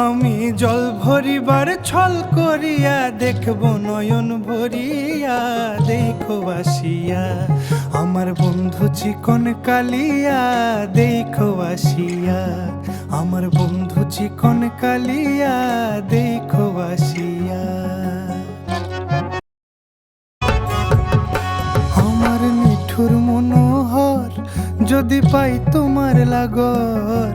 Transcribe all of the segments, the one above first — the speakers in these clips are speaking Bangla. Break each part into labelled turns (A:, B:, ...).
A: আমি জল ভরিবার ছল করিয়া দেখব নয়ন ভরিয়া, দেখো আসিয়া। আমার বন্ধু চিকন কালিয়া, দেখো আসিয়া। আমার বন্ধু চিকন কালিয়া, দেখো আসিয়া। আমার মনোহর যদি পাই তোমার লাগর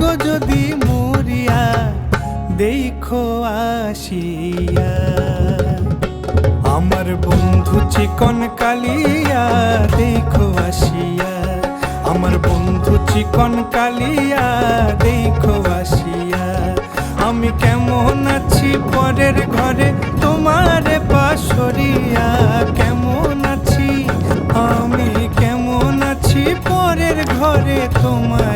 A: গো যদি মরিয়া, দেখো আসিয়া। আমার বন্ধু চিকন কালিয়া, দেখো আসিয়া। আমার বন্ধু চিকন কালিয়া, দেখো আসিয়া। আমি কেমন আছি পরের ঘরে, তোমার পাশরিয়া। কেমন আছি? আমি কেমন আছি পরের ঘরে, তোমার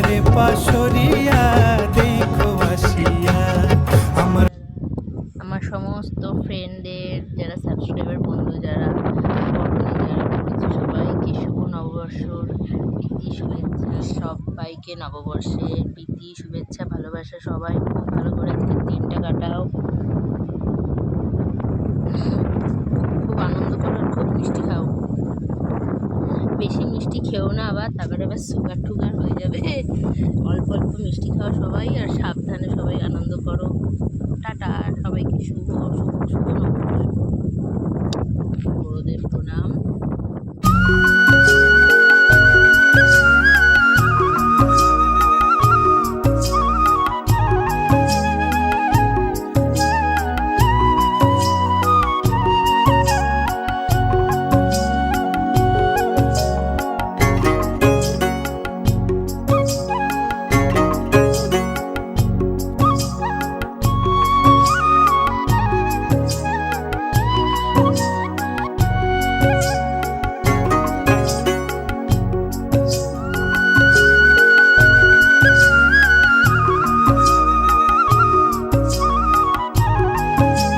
A: আমার
B: আমার সমস্ত ফ্রেন্ডদের যারা সাবস্ক্রাইবার বন্ধু, যারা সবাইকে শুভ নববর্ষর প্রীতি, শুভেচ্ছা, সবাইকে নববর্ষের প্রীতি, শুভেচ্ছা, ভালোবাসা, সবাই খুব ভালো করে আজকের দিনটা কাটাও। খুব আনন্দ করো খুব মিষ্টি খাও। মিষ্টি খেও না আবার তারপরে আবার সুগার টুগার হয়ে যাবে। অল্প অল্প মিষ্টি খাও সবাই আর সাবধানে সবাই আনন্দ করো। টাটা সবাইকে শুভ অশুভ শুভ নববর্ষ। বড়দের প্রণাম।